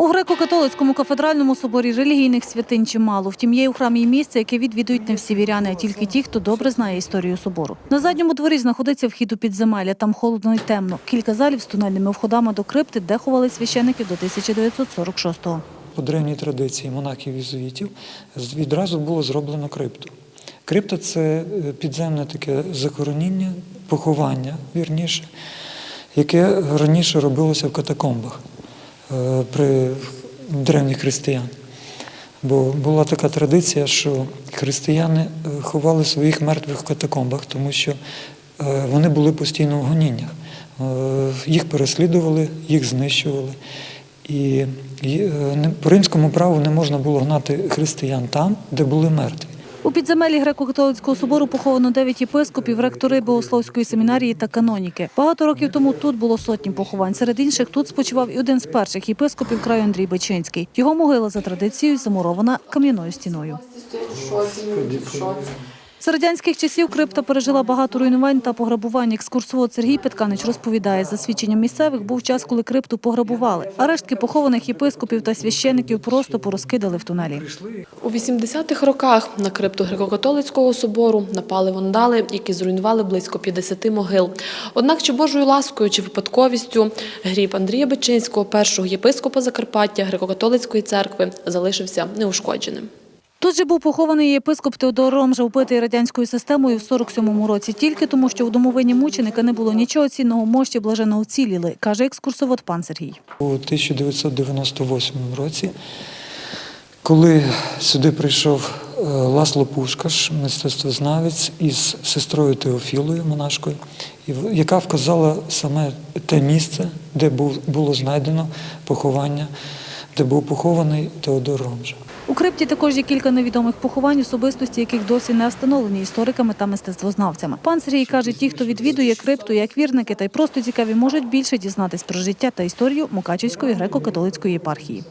У греко-католицькому кафедральному соборі релігійних святинь чимало. Втім, є у храмі і місце, яке відвідують не всі віряни, а тільки ті, хто добре знає історію собору. На задньому дворі знаходиться вхід у підземелля. Там холодно і темно. Кілька залів з тунельними входами до крипти, де ховали священиків до 1946-го. По древній традиції монахів єзуїтів відразу було зроблено крипту. Крипта це е, підземне таке захороніння, поховання, вірніше, яке раніше робилося в катакомбах при древніх християн. Бо була така традиція, що християни е, ховали своїх мертвих в катакомбах, тому що е, вони були постійно в гоніннях. Е, Їх переслідували, їх знищували. І е, по римському праву не можна було гнати християн там, де були мертві. У підземелі греко-католицького собору поховано дев'ять єпископів, ректори Богословської семінарії та каноніки. Багато років тому тут було сотні поховань. Серед інших тут спочивав і один з перших єпископів краю Андрій Бичинський. Його могила за традицією замурована кам'яною стіною. За радянських часів крипта пережила багато руйнувань та пограбувань. Екскурсовод Сергій Петканич розповідає, за свідченням місцевих був час, коли крипту пограбували. А рештки похованих єпископів та священиків просто порозкидали в тунелі. У 80-х роках на крипту греко-католицького собору напали вандали, які зруйнували близько 50 могил. Однак чи Божою ласкою, чи випадковістю гріб Андрія Бичинського, першого єпископа Закарпаття греко-католицької церкви, залишився неушкодженим. Тут же був похований єпископ Теодор Ромжа, вбитий радянською системою в 47-му році, тільки тому, що у домовині мученика не було нічого цінного, мощі блаженно уціліли, каже екскурсовод пан Сергій. У 1998 році, коли сюди прийшов е, Ласло Пушкаш, мистецтвознавець із сестрою Теофілою, монашкою, яка вказала саме те місце, де було знайдено поховання, де був похований Теодор Ромжа. У крипті також є кілька невідомих поховань, особистості яких досі не встановлені істориками та мистецтвознавцями. Пан Сергій каже, ті, хто відвідує крипту, як вірники та й просто цікаві, можуть більше дізнатись про життя та історію Мукачівської греко-католицької єпархії.